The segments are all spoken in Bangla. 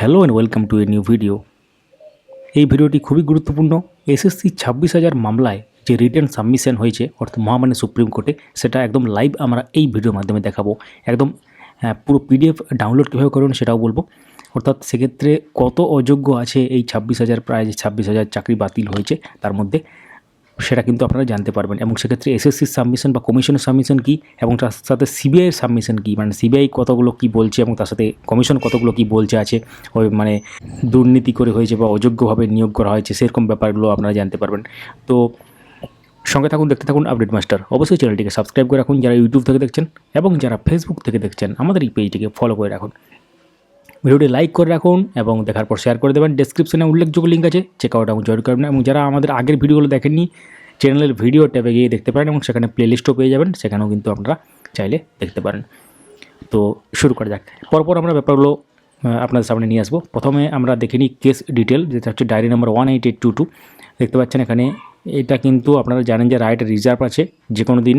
Hello and welcome to a new video. এই ভিডিওটি খুবই গুরুত্বপূর্ণ। এসএসসি ছাব্বিশ হাজার মামলায় যে রিটার্ন সাবমিশন হয়েছে, অর্থাৎ মহামান্য সুপ্রিম কোর্টে, সেটা একদম লাইভ আমরা এই ভিডিওর মাধ্যমে দেখাবো। একদম পুরো পিডিএফ ডাউনলোড কীভাবে করবেন সেটাও বলব। অর্থাৎ সেক্ষেত্রে কত অযোগ্য আছে এই ছাব্বিশ হাজার, প্রায় যে ছাব্বিশ হাজার চাকরি বাতিল হয়েছে, তার মধ্যে সেটা কিন্তু আপনারা জানতে পারবেন। এবং সেক্ষেত্রে এসএসসির সাবমিশন বা কমিশনের সাবমিশন কী? এবং তার সাথে সিবিআইয়ের সাবমিশন কী? মানে সিবিআই কতগুলো কী বলছে? এবং তার সাথে কমিশন কতগুলো কী বলছে আছে? ওই মানে দুর্নীতি করে হয়েছে বা অযোগ্যভাবে নিয়োগ করা হয়েছে, সেরকম ব্যাপারগুলো আপনারা জানতে পারবেন। তো সঙ্গে থাকুন, দেখতে থাকুন আপডেট মাস্টার অবশ্যই চ্যানেলটিকে সাবস্ক্রাইব করে রাখুন। যারা ইউটিউব থেকে দেখছেন এবং যারা ফেসবুক থেকে দেখছেন, আমাদের এই পেজটিকে ফলো করে রাখুন। ভিডিওটি লাইক করে রাখুন এবং দেখার পর শেয়ার করে দেবেন। ডেসক্রিপশনে উল্লেখযোগ্য লিঙ্ক আছে চেক আউট এবং জয়েন করবেন। এবং যারা আমাদের আগের ভিডিওগুলো দেখেননি চ্যানেলের ভিডিও ট্যাবে গিয়ে দেখতে পারেন এবং সেখানে প্লেলিস্টও পেয়ে যাবেন, সেখানেও কিন্তু আপনারা চাইলে দেখতে পারেন। তো শুরু করা যাক। পরপর আমরা ব্যাপারগুলো আপনাদের সামনে নিয়ে আসব। প্রথমে আমরা দেখে নিই কেস ডিটেল যেটা হচ্ছে diary number one eight eight two two দেখতে পাচ্ছেন এখানে, এটা কিন্তু আপনারা জানেন যে রাইট রিজার্ভ আছে যে কোনো দিন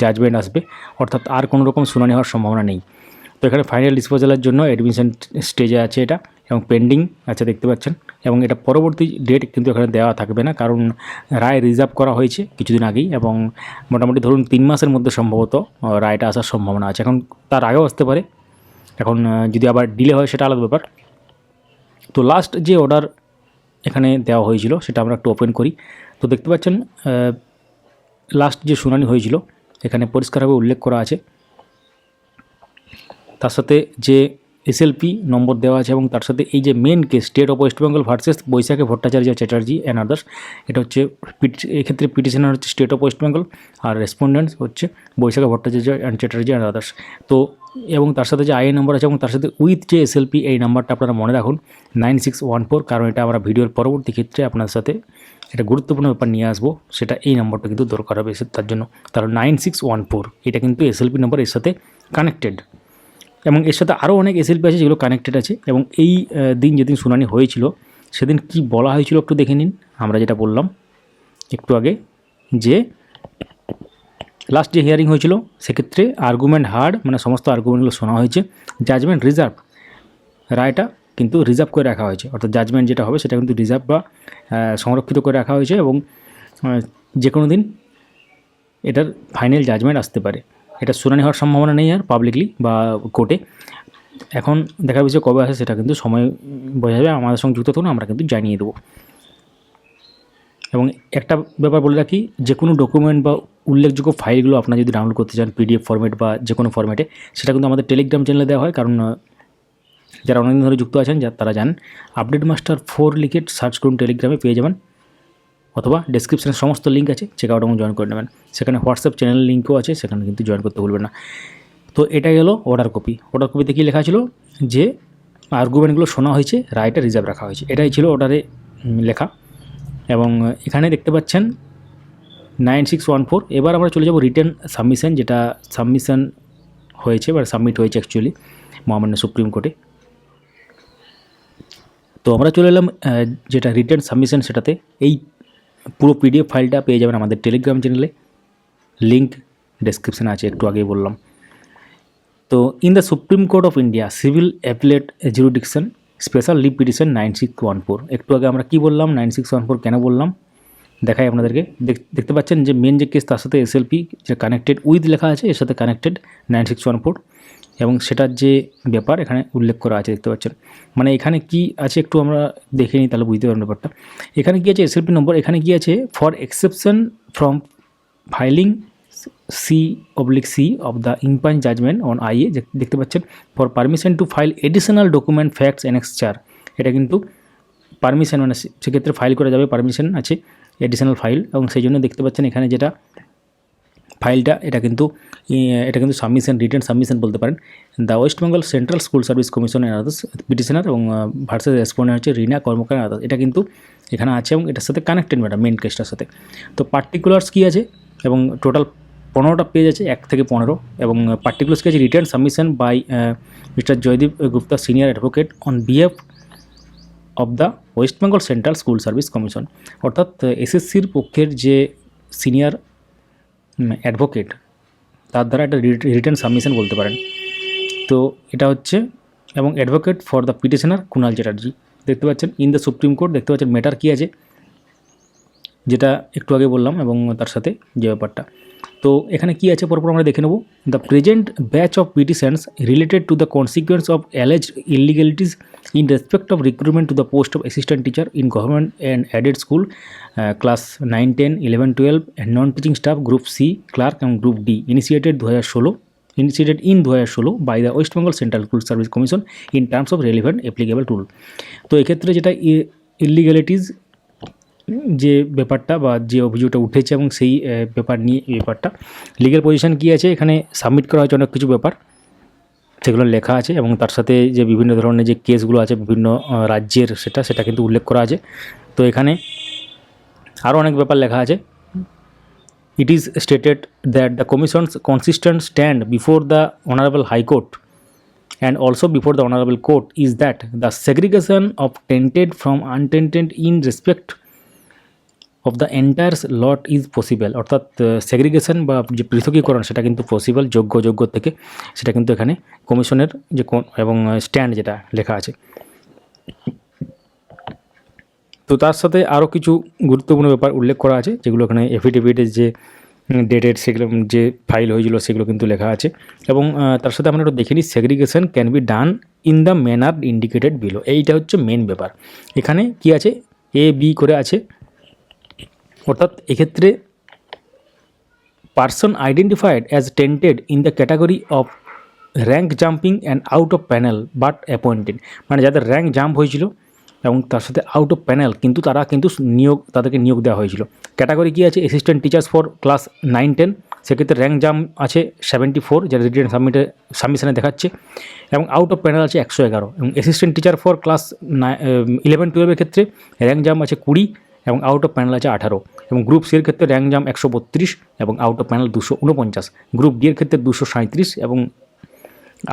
জাজমেন্ট আসবে। অর্থাৎ আর কোনো রকম শুনানি হওয়ার সম্ভাবনা নেই। তো এখানে ফাইনাল ডিসপোজালের জন্য অ্যাডমিশন স্টেজে আছে এটা এবং পেন্ডিং আছে, দেখতে পাচ্ছেন। এবং এটা পরবর্তী ডেট কিন্তু এখানে দেওয়া থাকবে না, কারণ রায় রিজার্ভ করা হয়েছে কিছুদিন আগেই এবং মোটামুটি ধরুন তিন মাসের মধ্যে সম্ভবত রায়টা আসার সম্ভাবনা আছে। এখন তার আগেও আসতে পারে। এখন যদি আবার ডিলে হয় সেটা আলাদা ব্যাপার। তো লাস্ট যে অর্ডার এখানে দেওয়া হয়েছিল সেটা আমরা একটু ওপেন করি। তো দেখতে পাচ্ছেন লাস্ট যে শুনানি হয়েছিল, এখানে পরিষ্কারভাবে উল্লেখ করা আছে। তার সাথে যে এসএলপি নম্বর দেওয়া আছে এবং তার সাথে এই যে main case state of West Bengal versus Baishakhi Bhattacharya Chatterjee and others এটা হচ্ছে এক্ষেত্রে পিটিশনার হচ্ছে স্টেট অফ ওয়েস্ট বেঙ্গল আর রেসপন্ডেন্টস হচ্ছে Baishakhi Bhattacharya and Chatterjee and others তো, এবং তার সাথে যে আই নাম্বার আছে এবং তার সাথে উইথ যে এসএলপি এই নাম্বারটা আপনারা মনে রাখুন নাইন সিক্স ওয়ান ফোর কারণ এটা আমরা ভিডিওর পরবর্তী ক্ষেত্রে আপনার সাথে এটা গুরুত্বপূর্ণ ব্যাপার নিয়ে আসব, সেটা এই নম্বরটা কিন্তু দরকার হবে তার জন্য। কারণ নাইন সিক্স ওয়ান ফোর এটা কিন্তু এসএলপি নম্বর এর সাথে কানেক্টেড এবং এর সাথে আরও অনেক এসএলপি আছে যেগুলো কানেক্টেড আছে এবং এই দিন যেদিন শুনানি হয়েছিল, সেদিন কি বলা হয়েছিল একটু দেখে নিন। আমরা যেটা বললাম একটু আগে যে লাস্ট যে হিয়ারিং হয়েছিল, সেক্ষেত্রে আর্গুমেন্ট হার্ড মানে সমস্ত আর্গুমেন্টগুলো শোনা হয়েছে। জাজমেন্ট রিজার্ভ রায়টা কিন্তু রিজার্ভ করে রাখা হয়েছে। অর্থাৎ জাজমেন্ট যেটা হবে, সেটা কিন্তু রিজার্ভ বা সংরক্ষিত করে রাখা হয়েছে এবং যে কোনো দিন এটার ফাইনাল জাজমেন্ট আসতে পারে। এটা শুনানি হওয়ার সম্ভাবনা নেই আর পাবলিকলি বা কোর্টে এখন দেখা বিষয় কবে আসে সেটা কিন্তু সময় বোঝা যাবে আমাদের সঙ্গে যুক্ত থাকুন, আমরা কিন্তু জানিয়ে দেবো। এবং একটা ব্যাপার বলে রাখি, যে কোনো ডকুমেন্ট বা উল্লেখযোগ্য ফাইলগুলো আপনারা যদি ডাউনলোড করতে চান পিডিএফ ফরম্যাট বা যে কোনো ফরম্যাটে সেটা কিন্তু আমাদের টেলিগ্রাম চ্যানেলে দেওয়া হয়। কারণ, যারা অনেকদিন ধরে যুক্ত আছেন, যা তারা জানেন। আপডেট মাস্টার ফোর লিখে সার্চ করুন টেলিগ্রামে পেয়ে যাবেন। অথবা ডেসক্রিপশনে সমস্ত লিঙ্ক আছে চেক আউট এবং জয়েন করে নেবেন। সেখানে হোয়াটসঅ্যাপ চ্যানেল লিঙ্কও আছে, সেখানে কিন্তু জয়েন করতে ভুলবেন না। তো এটা গেল অর্ডার কপি অর্ডার কপিতে কী লেখা ছিল? যে আর্গুমেন্টগুলো শোনা হয়েছে রায়টা রিজার্ভ রাখা হয়েছে। এটাই ছিল অর্ডারে লেখা। এবং এখানে দেখতে পাচ্ছেন নাইন সিক্স ওয়ান ফোর এবার আমরা চলে যাব রিটার্ন সাবমিশন যেটা সাবমিশন হয়েছে, বা সাবমিট হয়েছে অ্যাকচুয়ালি মহামান্য সুপ্রিম কোর্টে। তো আমরা চলে এলাম যেটা রিটার্ন সাবমিশন সেটাতে। এই পুরো পিডিএফ ফাইলটা পেয়ে যাবেন আমাদের টেলিগ্রাম চ্যানেলে লিঙ্ক ডেসক্রিপশানে আছে, একটু আগেই বললাম। তো in the Supreme Court of India civil appellate jurisdiction special leave petition nine six one four একটু আগে আমরা কী বললাম? নাইন সিক্স ওয়ান ফোর কেন বললাম? দেখাই আপনাদেরকে। দেখ- দেখতে পাচ্ছেন যে মেন যে কেস তার সাথে এসএলপি যে কানেক্টেড উইথ লেখা আছে, এর সাথে connected nine six one four এবং সেটার যে ব্যাপার এখানে উল্লেখ করা আছে, দেখতে পাচ্ছেন। মানে এখানে কি আছে একটু আমরা দেখে নিই তাহলে বুঝতে পারবেন ব্যাপারটা। এখানে কী আছে এসএলপি নম্বর এখানে কি আছে? For exception from filing C oblique C of the impugned judgment on IA দেখতে পাচ্ছেন। For permission to file additional document facts annexure এটা কিন্তু পারমিশন মানে সেক্ষেত্রে ফাইল করা যাবে পারমিশন আছে। এডিশনাল ফাইল এবং সেই জন্য দেখতে পাচ্ছেন এখানে যেটা ফাইলটা, এটা কিন্তু এটা কিন্তু সাবমিশন রিটার্ন সাবমিশন বলতে পারেন। The West Bengal Central School Service Commission others petitioner এবং ভার্সেস রেসপন্ডেন্ট হচ্ছে রিনা কর্মকার আদার্স এটা কিন্তু এখানে আছে এবং এটার সাথে কানেক্টেড ম্যাডাম মেন কেসটার সাথে। তো পার্টিকুলার্স কী আছে? এবং টোটাল পনেরোটা পেজ আছে, এক থেকে পনেরো। এবং পার্টিকুলার্স কী আছে? Return submission by mister Joydeep Gupta senior advocate on behalf of the West Bengal Central School Service Commission অর্থাৎ এসএসসির পক্ষের যে সিনিয়র অ্যাডভোকেট তার দ্বারা একটা রিটার্ন সাবমিশন বলতে পারেন। তো এটা হচ্ছে, এবং advocate for the petitioner Kunal Chatterjee. দেখতে পাচ্ছেন ইন দ্য সুপ্রিম কোর্ট দেখতে পাচ্ছেন ম্যাটার কী আছে, যেটা একটু আগে বললাম, এবং তার সাথে যে ব্যাপারটা। তো এখানে কি আছে পরপর আমরা দেখে নেব। The present batch of petitions related to the consequence of alleged illegalities in respect of recruitment to the post of assistant teacher in government and aided school class nine ten eleven twelve and non teaching staff group C clerk এবং গ্রুপ ডি ইনিশিয়েটেড দু হাজার ষোলো initiated in দু হাজার ষোলো by the West Bengal Central School Service Commission in terms of relevant applicable tool তো এক্ষেত্রে যেটা ইলিগ্যালিটিস যে ব্যাপারটা বা যে অভিযোগটা উঠেছে এবং সেই ব্যাপার নিয়ে ব্যাপারটা। লিগাল পজিশন কী আছে? এখানে সাবমিট করা হয়েছে অনেক কিছু ব্যাপার। সেগুলো লেখা আছে এবং তার সাথে যে বিভিন্ন ধরনের যে কেসগুলো আছে বিভিন্ন রাজ্যের সেটা সেটা কিন্তু উল্লেখ করা আছে। তো এখানে আরও অনেক ব্যাপার লেখা আছে। It is stated that the commissions consistent stand before the honourable high court and also before the honourable court is that the segregation of tainted from untainted in respect of the entire lot is possible. অর্থাৎ সেগ্রিগেশন বা যে পৃথকীকরণ, সেটা কিন্তু পসিবল যোগ্য যোগ্য থেকে। সেটা কিন্তু এখানে কমিশনের যে এবং স্ট্যান্ড যেটা লেখা আছে। তো তার সাথে আরও কিছু গুরুত্বপূর্ণ ব্যাপার উল্লেখ করা আছে, যেগুলো এখানে এফিডেভিটের যে ডেটেড সেগুলো যে ফাইল হয়েছিল, সেগুলো কিন্তু লেখা আছে। এবং তার সাথে আমরা একটু দেখে নিই segregation can be done in the manner indicated below এইটা হচ্ছে মেন ব্যাপার। এখানে কি আছে? এ বি করে আছে। অর্থাৎ এক্ষেত্রে person identified as tainted in the category of rank jumping and out of panel but appointed মানে যাদের র্যাঙ্ক জাম্প হয়েছিল এবং তার সাথে আউট অফ প্যানেল কিন্তু তারা কিন্তু নিয়োগ, তাদেরকে নিয়োগ দেওয়া হয়েছিল। ক্যাটাগরি কী আছে? Assistant teachers for class nine ten সেক্ষেত্রে র্যাঙ্ক জাম্প আছে সেভেন্টি ফোর যেটা রিটার্ন সাবমিটে সাবমিশনে দেখাচ্ছে। এবং আউট অফ প্যানেল আছে একশো এগারো। এবং assistant teacher for class eleven টুয়েলভের ক্ষেত্রে র্যাঙ্ক জাম্প আছে কুড়ি এবং আউট অফ প্যানেল আছে আঠারো এবং গ্রুপ সির ক্ষেত্রে র্যাঙ্ক জাম একশো বত্রিশ এবং আউট অফ প্যানেল দুশো উনপঞ্চাশ। গ্রুপ ডি এর ক্ষেত্রে দুশো সাঁত্রিশ এবং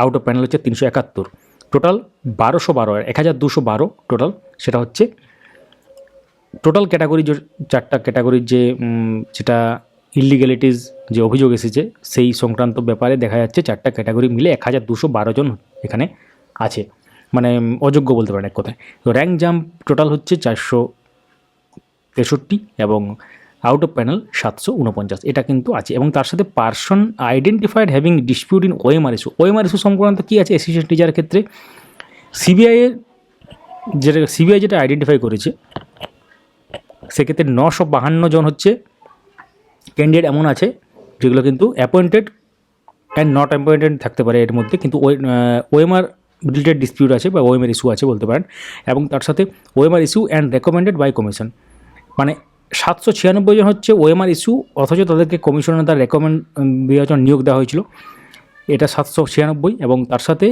আউট অফ প্যানেল হচ্ছে তিনশো একাত্তর। টোটাল বারোশো বারো এক হাজার দুশো বারো টোটাল সেটা হচ্ছে টোটাল ক্যাটাগরি যে চারটা ক্যাটাগরির যে যেটা ইলিগ্যালিটিস যে অভিযোগ এসেছে, সেই সংক্রান্ত ব্যাপারে দেখা যাচ্ছে চারটা ক্যাটাগরি মিলে এক হাজার দুশো বারো জন এখানে আছে। মানে অযোগ্য বলতে পারেন এক কথায়। তো র্যাঙ্ক জাম্প টোটাল হচ্ছে চারশো তেষট্টি এবং আউট অফ প্যানেল সাতশো উনপঞ্চাশ এটা কিন্তু আছে। এবং তার সাথে person identified having dispute in OMR issue OMR issue সংক্রান্ত কী আছে অ্যাসিস্ট্যান্ট টিচারের ক্ষেত্রে? সিবিআইয়ের যেটা সিবিআই যেটা আইডেন্টিফাই করেছে, সেক্ষেত্রে নশো বাহান্ন জন হচ্ছে ক্যান্ডিডেট এমন আছে, যেগুলো কিন্তু অ্যাপয়েন্টেড অ্যান্ড নট অ্যাপয়েন্টেড থাকতে পারে এর মধ্যে। কিন্তু ওএমআর রিলেটেড ডিসপিউট আছে বা ওএমআর ইস্যু আছে বলতে পারেন। এবং তার সাথে OMR issue and recommended by commission মানে সাতশো ছিয়ানব্বই জন হচ্ছে ওএমআর ইস্যু অথচ তাদেরকে কমিশনের তার রেকমেন্ড বিবেচনা নিয়োগ দেওয়া হয়েছিল। এটা সাতশো ছিয়ানব্বই এবং তার সাথে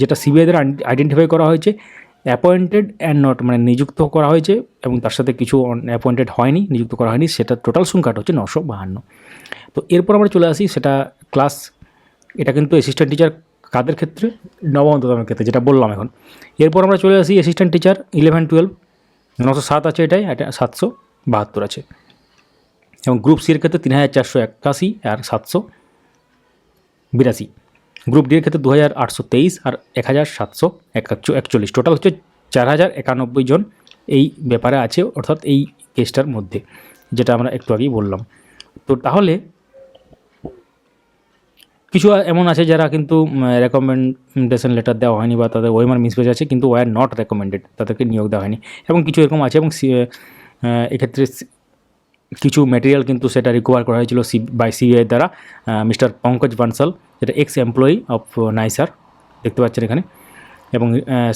যেটা সিবিআই দ্বারা আইডেন্টিফাই করা হয়েছে অ্যাপয়েন্টেড অ্যান্ড নট মানে নিযুক্ত করা হয়েছে এবং তার সাথে কিছু অ্যাপয়েন্টেড হয়নি, নিযুক্ত করা হয়নি, সেটা টোটাল সংখ্যাটা হচ্ছে নশো বাহান্ন। তো এরপর আমরা চলে আসি, সেটা ক্লাস এটা কিন্তু অ্যাসিস্ট্যান্ট টিচার কাদের ক্ষেত্রে? নবম ক্ষেত্রে, যেটা বললাম এখন। এরপর আমরা চলে আসি অ্যাসিস্ট্যান্ট টিচার ইলেভেন টুয়েলভ নশো সাত আছে এটাই, এটা সাতশো। বাহাত্তর আছে। এবং গ্রুপ সির ক্ষেত্রে তিন হাজার চারশো একাশি আর সাতশো বিরাশি। গ্রুপ ডি এর ক্ষেত্রে দু হাজার আটশো তেইশ আর এক হাজার সাতশো একচল্লিশ। টোটাল হচ্ছে চার হাজার একানব্বই জন এই ব্যাপারে আছে, অর্থাৎ এই কেসটার মধ্যে, যেটা আমরা একটু আগেই বললাম। তো তাহলে কিছু এমন আছে যারা কিন্তু রেকমেন্ডেশন লেটার দেওয়া হয়নি বা তাদের ওয়েমার মিসপেজ আছে, কিন্তু ওয়ার নট রেকমেন্ডেড তাদেরকে নিয়োগ দেওয়া হয়নি। এবং কিছু এরকম আছে এবং সি- এক্ষেত্রে কিছু ম্যাটেরিয়াল কিন্তু সেটা রিকভার করা হয়েছিল সি বাই সিবিআই দ্বারা মিস্টার পঙ্কজ বানসাল, যেটা এক্স এমপ্লয়ি অফ নাইসার দেখতে পাচ্ছেন এখানে। এবং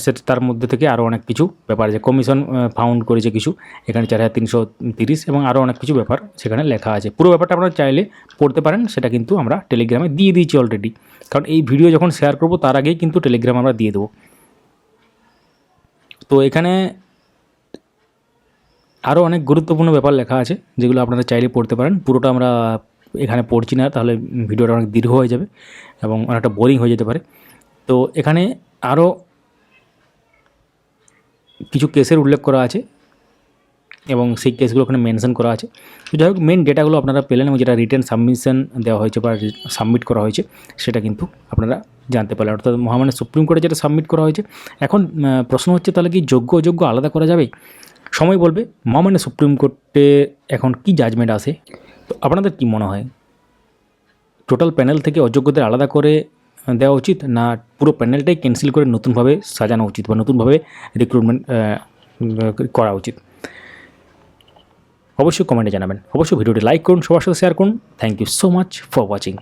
সেটা তার মধ্যে থেকে আরও অনেক কিছু ব্যাপার আছে। কমিশন ফাউন্ড করেছে কিছু, এখানে চার হাজার তিনশো তিরিশ এবং আরও অনেক কিছু ব্যাপার সেখানে লেখা আছে। পুরো ব্যাপারটা আপনারা চাইলে পড়তে পারেন, সেটা কিন্তু আমরা টেলিগ্রামে দিয়ে দিয়েছি অলরেডি কারণ এই ভিডিও যখন শেয়ার করব, তার আগেই কিন্তু টেলিগ্রাম আমরা দিয়ে দেবো। তো এখানে আরও অনেক গুরুত্বপূর্ণ ব্যাপার লেখা আছে, যেগুলো আপনারা চাইলে পড়তে পারেন। পুরোটা আমরা এখানে পড়ছি না, তাহলে ভিডিওটা অনেক দীর্ঘ হয়ে যাবে এবং অনেকটা বোরিং হয়ে যেতে পারে। তো এখানে আরও কিছু কেসের উল্লেখ করা আছে এবং সেই কেসগুলো ওখানে মেনশন করা আছে। তো যাই হোক মেন ডেটাগুলো আপনারা পেলেন এবং যেটা রিটার্ন সাবমিশন দেওয়া হয়েছে বা সাবমিট করা হয়েছে, সেটা কিন্তু আপনারা জানতে পারলেন। অর্থাৎ মহামান্য সুপ্রিম কোর্টে যেটা সাবমিট করা হয়েছে, এখন প্রশ্ন হচ্ছে তাহলে কি যোগ্য অযোগ্য আলাদা করা যাবে? সময় বলবে, মহামান্য সুপ্রিম কোর্টে এখন কি জাজমেন্ট আসে? তো আপনাদের কি মনে হয়? টোটাল প্যানেল থেকে অযোগ্যদের আলাদা করে দেওয়া উচিত না পুরো প্যানেলটাই ক্যান্সেল করে নতুনভাবে সাজানো উচিত বা নতুনভাবে রিক্রুটমেন্ট করা উচিত? অবশ্যই কমেন্টে জানাবেন। অবশ্যই ভিডিওটি লাইক করুন, সবার সাথে শেয়ার করুন। Thank you so much for watching